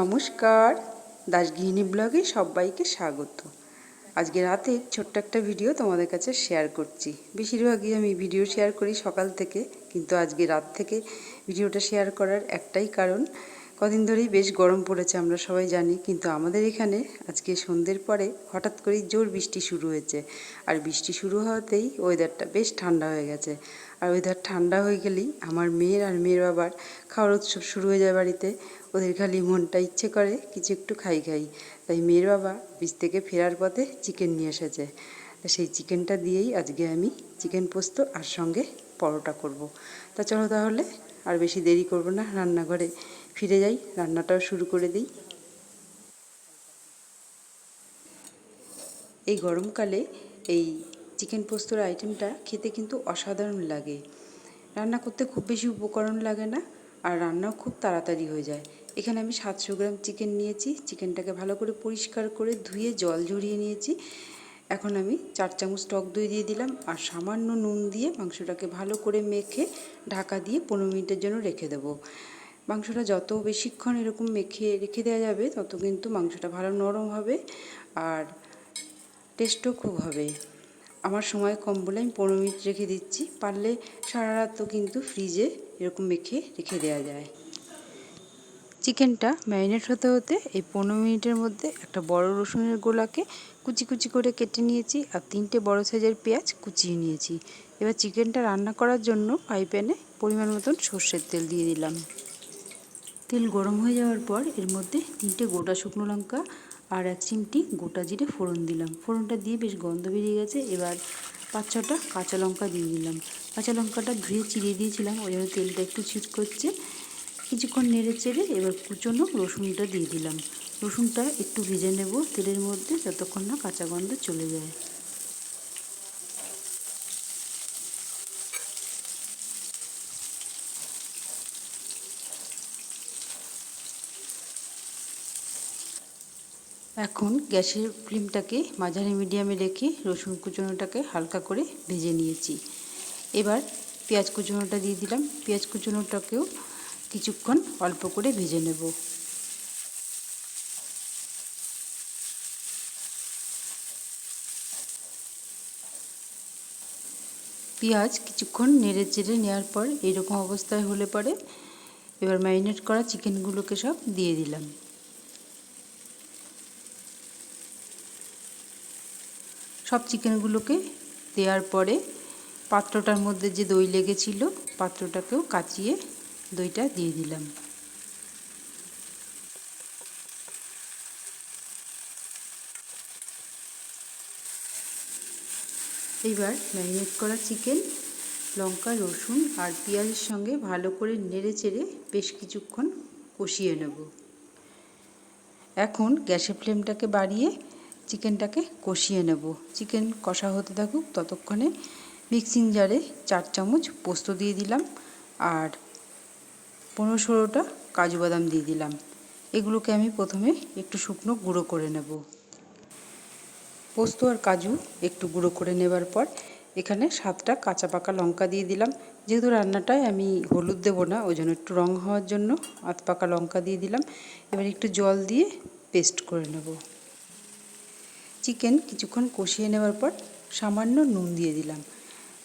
নমস্কার। দাসগৃহিণী ব্লগে সবাইকে স্বাগত। আজকে রাতে ছোট্ট একটা ভিডিও তোমাদের কাছে শেয়ার করছি। বেশিরভাগই আমি ভিডিও শেয়ার করি সকাল থেকে, কিন্তু আজকে রাত থেকে ভিডিওটা শেয়ার করার একটাই কারণ, কদিন ধরেই বেশ গরম পড়েছে আমরা সবাই জানি, কিন্তু আমাদের এখানে আজকে সন্ধ্যের পরে হঠাৎ করেই জোর বৃষ্টি শুরু হয়েছে। আর বৃষ্টি শুরু হওয়াতেই ওয়েদারটা বেশ ঠান্ডা হয়ে গেছে। আর ওয়েদার ঠান্ডা হয়ে গেলেই আমার মেয়ের আর মেয়ের বাবার খাওয়ার উৎসব শুরু হয়ে যায় বাড়িতে। ওদের খালি মনটা ইচ্ছে করে কিছু একটু খাই খাই। তাই মেয়ের বাবা বীজ থেকে ফেরার পথে চিকেন নিয়ে এসেছে। তা সেই চিকেনটা দিয়েই আজকে আমি চিকেন পোস্ত আর সঙ্গে পরোটা করব। তা চলো তাহলে আর বেশি দেরি করব না, রান্নাঘরে ফিরে যাই, রান্নাটাও শুরু করে দিই। এই গরমকালে এই চিকেন পোস্তর আইটেমটা খেতে কিন্তু অসাধারণ লাগে। রান্না করতে খুব বেশি উপকরণ লাগে না আর রান্নাও খুব তাড়াতাড়ি হয়ে যায়। এখানে আমি সাতশো গ্রাম চিকেন নিয়েছি। চিকেনটাকে ভালো করে পরিষ্কার করে ধুয়ে জল ঝরিয়ে নিয়েছি। এখন আমি চার চামচ টক দই দিয়ে দিলাম আর সামান্য নুন দিয়ে মাংসটাকে ভালো করে মেখে ঢাকা দিয়ে পনেরো মিনিটের জন্য রেখে দেবো। মাংসটা যত বেশিক্ষণ এরকম মেখে রেখে দেওয়া যাবে, তত কিন্তু মাংসটা ভালো নরম হবে আর টেস্টও খুব হবে। আমার সময় কম বলে আমি পনেরো মিনিট রেখে দিচ্ছি। পারলে সারা রাতও কিন্তু ফ্রিজে এরকম মেখে রেখে দেওয়া যায়। চিকেনটা ম্যারিনেট হতে হতে এই পনেরো মিনিটের মধ্যে একটা বড় রসুনের গোলাকে কুচি কুচি করে কেটে নিয়েছি আর তিনটে বড় সাইজের পেঁয়াজ কুচিয়ে নিয়েছি। এবার চিকেনটা রান্না করার জন্য ফ্রাই প্যানে পরিমাণ মতন সর্ষের তেল দিয়ে দিলাম। তেল গরম হয়ে যাওয়ার পর এর মধ্যে তিনটে গোটা শুকনো লঙ্কা আর এক চিমটি গোটা জিরে ফোড়ন দিলাম। ফোড়নটা দিয়ে বেশ গন্ধ বেরিয়ে গেছে। এবার পাঁচ ছটা কাঁচা লঙ্কা দিয়ে দিলাম। কাঁচা লঙ্কাটা ধুয়ে চিড়িয়ে দিয়েছিলাম। ওই জন্য তেলটা একটু ছিট করছে কিছুক্ষণ নেড়ে চেড়ে এবার কুচনো রসুনটা দিয়ে দিলাম। রসুনটা একটু ভেজে নেব তেলের মধ্যে যতক্ষণ না কাঁচা গন্ধ চলে যায়। এখন গ্যাসের ফ্লেমটাকে মাঝারি মিডিয়ামে রেখে রসুন কুচনোটাকে হালকা করে ভেজে নিয়েছি। এবার পেঁয়াজ কুচনোটা দিয়ে দিলাম। পেঁয়াজ কুচনোটাকেও কিছুক্ষণ অল্প করে ভেজে নেব। পেঁয়াজ কিছুক্ষণ নেড়ে চেড়ে নেওয়ার পর এইরকম অবস্থায় হলে পরে এবার ম্যারিনেট করা চিকেনগুলোকে সব দিয়ে দিলাম। সব চিকেনগুলোকে দেওয়ার পরে পাত্রটার মধ্যে যে দই লেগেছিল, পাত্রটাকেও কাচিয়ে দইটা দিয়ে দিলাম। এইবার ম্যারিনেট করা চিকেন, লঙ্কা, রসুন আর পেঁয়াজের সঙ্গে ভালো করে নেড়ে চেড়ে বেশ কিছুক্ষণ কষিয়ে নেব। এখন গ্যাসের ফ্লেমটাকে বাড়িয়ে চিকেনটাকে কষিয়ে নেব। চিকেন কষা হতে থাকুক ততক্ষণে মিক্সিং জারে চার চামচ পোস্ত দিয়ে দিলাম। আর পনেরো ষোলোটা কাজু বাদাম দিয়ে দিলাম। এগুলোকে আমি প্রথমে একটু শুকনো গুঁড়ো করে নেব। পোস্ত আর কাজু একটু গুঁড়ো করে নেবার পর এখানে সাতটা কাঁচা পাকা লঙ্কা দিয়ে দিলাম। যেহেতু রান্নাটায় আমি হলুদ দেবো না, ওই জন্য একটু রং হওয়ার জন্য আধ পাকা লঙ্কা দিয়ে দিলাম। এবার একটু জল দিয়ে পেস্ট করে নেব। চিকেন কিছুক্ষণ কষিয়ে নেওয়ার পর সামান্য নুন দিয়ে দিলাম।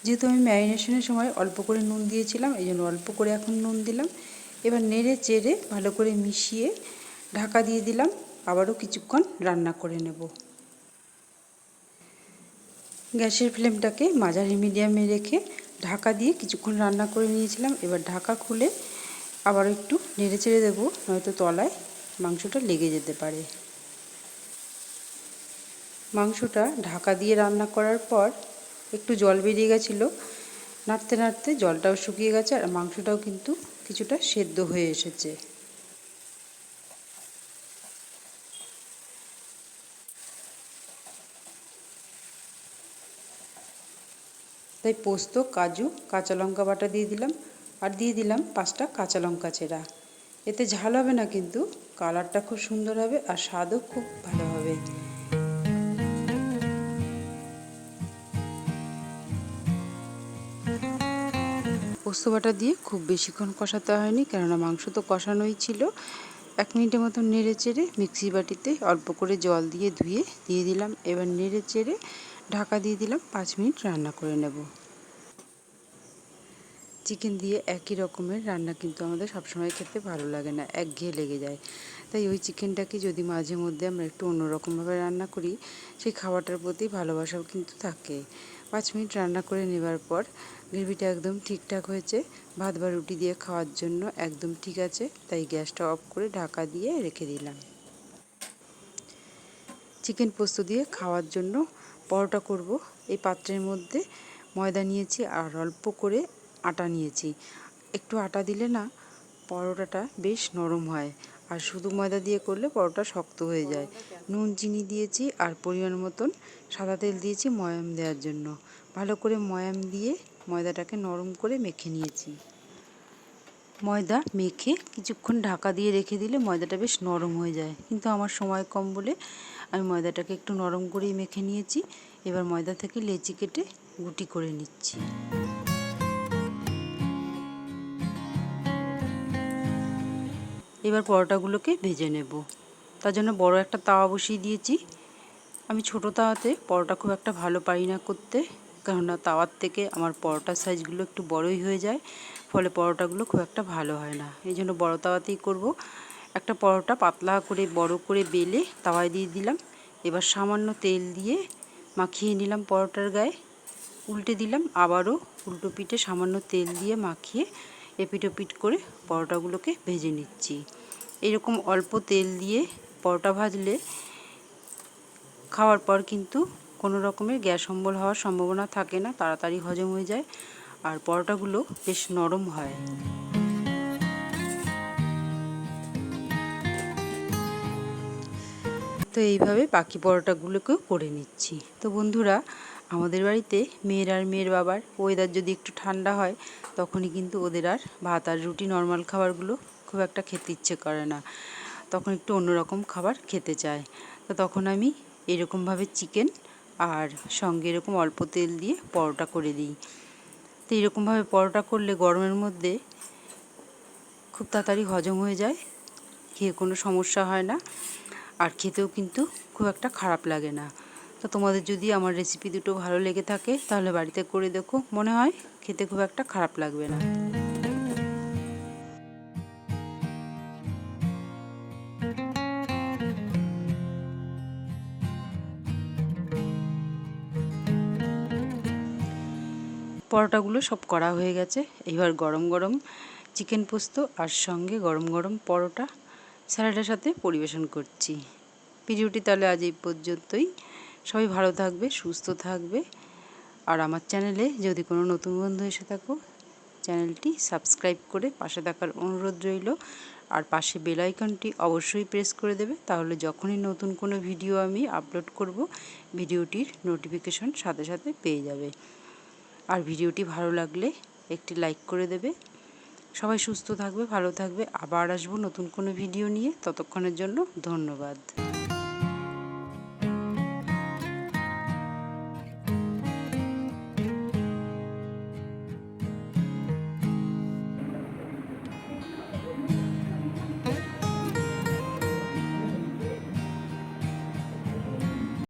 যেহেতু আমি ম্যারিনেশনের সময় অল্প করে নুন দিয়েছিলাম, এই জন্য অল্প করে এখন নুন দিলাম। এবার নেড়ে চেড়ে ভালো করে মিশিয়ে ঢাকা দিয়ে দিলাম। আবারও কিছুক্ষণ রান্না করে নেব। গ্যাসের ফ্লেমটাকে মাঝারি মিডিয়ামে রেখে ঢাকা দিয়ে কিছুক্ষণ রান্না করে নিয়েছিলাম। এবার ঢাকা খুলে আবার একটু নেড়ে চেড়ে দেবো, নয়তো তলায় মাংসটা লেগে যেতে পারে। মাংসটা ঢাকা দিয়ে রান্না করার পর একটু জল বেরিয়ে গেছিল। নাড়তে নাড়তে জলটাও শুকিয়ে গেছে আর মাংসটাও কিন্তু কিছুটা সেদ্ধ হয়ে এসেছে। তাই পোস্ত, কাজু, কাঁচা লঙ্কা বাটা দিয়ে দিলাম আর দিয়ে দিলাম পাঁচটা কাঁচা লঙ্কা চেরা। এতে ঝাল হবে না কিন্তু, কালারটা খুব সুন্দর হবে আর স্বাদও খুব ভালো হবে। পোস্ত বাটা দিয়ে খুব বেশিক্ষণ কষাতে হয়নি, কেননা মাংস তো কষানোই ছিল। এক মিনিটের মতো নেড়ে চেড়ে মিক্সি বাটিতে অল্প করে জল দিয়ে ধুয়ে দিয়ে দিলাম। এবার নেড়ে চেড়ে ঢাকা দিয়ে দিলাম, পাঁচ মিনিট রান্না করে নেব। চিকেন দিয়ে একই রকমের রান্না কিন্তু আমাদের সবসময় খেতে ভালো লাগে না একঘেয়ে লেগে যায়। তাই ওই চিকেনটাকে যদি মাঝে মধ্যে আমরা একটু অন্যরকমভাবে রান্না করি, সেই খাবারটার প্রতি ভালোবাসাও কিন্তু থাকে। পাঁচ মিনিট রান্না করে নেবার পর গ্রেভিটা একদম ঠিকঠাক হয়েছে। ভাত বা রুটি দিয়ে খাওয়ার জন্য একদম ঠিক আছে। তাই গ্যাসটা অফ করে ঢাকা দিয়ে রেখে দিলাম। চিকেন পোস্ত দিয়ে খাওয়ার জন্য পরোটা করব। এই পাত্রের মধ্যে ময়দা নিয়েছি আর অল্প করে আটা নিয়েছি। একটু আটা দিলে না পরোটাটা বেশ নরম হয়। আর শুধু ময়দা দিয়ে করলে পরোটা শক্ত হয়ে যায়। নুন, চিনি দিয়েছি আর পরিমাণ মতন সাদা তেল দিয়েছি ময়াম দেওয়ার জন্য। ভালো করে ময়াম দিয়ে ময়দাটাকে নরম করে মেখে নিয়েছি। ময়দা মেখে কিছুক্ষণ ঢাকা দিয়ে রেখে দিলে ময়দাটা বেশ নরম হয়ে যায়। কিন্তু আমার সময় কম বলে আমি ময়দাটাকে একটু নরম করেই মেখে নিয়েছি। এবার ময়দা থেকে লেচি কেটে গুটি করে নিচ্ছি। এবার পরোটাগুলোকে ভেজে নেব। তার জন্য বড় একটা তাওয়া বসিয়ে দিয়েছি। আমি ছোট তাওয়াতে পরোটা খুব একটা ভালো পারি না করতে। কেননা তাওয়ার থেকে আমার পরোটার সাইজগুলো একটু বড়ই হয়ে যায়, ফলে পরোটাগুলো খুব একটা ভালো হয় না। এই জন্য বড়ো তাওয়াতেই করব। একটা পরোটা পাতলা করে, বড় করে বেলে তাওয়ায় দিয়ে দিলাম। এবার সামান্য তেল দিয়ে মাখিয়ে নিলাম পরোটার গায়ে। উল্টে দিলাম আবারও উল্টো পিঠে সামান্য তেল দিয়ে মাখিয়ে এপিটোপিট করে পরোটাগুলোকে ভেজে নিচ্ছি। এরকম অল্প তেল দিয়ে পরোটা ভাজলে খাওয়ার পর কিন্তু কোনো রকমের গ্যাস অম্বল হওয়ার সম্ভাবনা থাকে না, তাড়াতাড়ি হজম হয়ে যায়, আর পরোটাগুলো বেশ নরম হয়। তো এইভাবে বাকি পরোটাগুলোকেও করে নিচ্ছি। তো বন্ধুরা, আমাদের বাড়িতে মেয়ের আর মেয়ের বাবার ওয়েদার যদি একটু ঠান্ডা হয়, তখনই কিন্তু ওদের আর ভাত আর রুটি নর্মাল খাবারগুলো খুব একটা খেতে ইচ্ছে করে না। তখন একটু অন্যরকম খাবার খেতে চায়। তো তখন আমি এরকমভাবে চিকেন আর সঙ্গে এরকম অল্প তেল দিয়ে পরোটা করে দিই। তো এরকমভাবে পরোটা করলে গরমের মধ্যে খুব তাড়াতাড়ি হজম হয়ে যায়, খেয়ে কোনো সমস্যা হয় না আর খেতেও কিন্তু খুব একটা খারাপ লাগে না। তো তোমাদের যদি আমার রেসিপি দুটো ভালো লেগে থাকে তাহলে বাড়িতে করে দেখো, মনে হয় খেতে খুব একটা খারাপ লাগবে না। পরোটাগুলো সব করা হয়ে গেছে। এবার গরম গরম চিকেন পোস্ত আর সঙ্গে গরম গরম পরোটা স্যালাডের সাথে পরিবেশন করছি। ভিডিওটি তাহলে আজ এই পর্যন্তই। সবাই ভালো থাকবে, সুস্থ থাকবে। আর আমার চ্যানেলে যদি কোনো নতুন বন্ধু এসে থাকো, চ্যানেলটি সাবস্ক্রাইব করে পাশে থাকার অনুরোধ রইল। আর পাশে বেল আইকনটি অবশ্যই প্রেস করে দেবে। তাহলে যখনই নতুন কোনো ভিডিও আমি আপলোড করব, ভিডিওটির নোটিফিকেশন সাথে সাথে পেয়ে যাবে। আর ভিডিওটি ভালো লাগলে একটি লাইক করে দেবে। সবাই সুস্থ থাকবে, ভালো থাকবে। আবার আসব নতুন কোনো ভিডিও নিয়ে। ততক্ষণের জন্য ধন্যবাদ।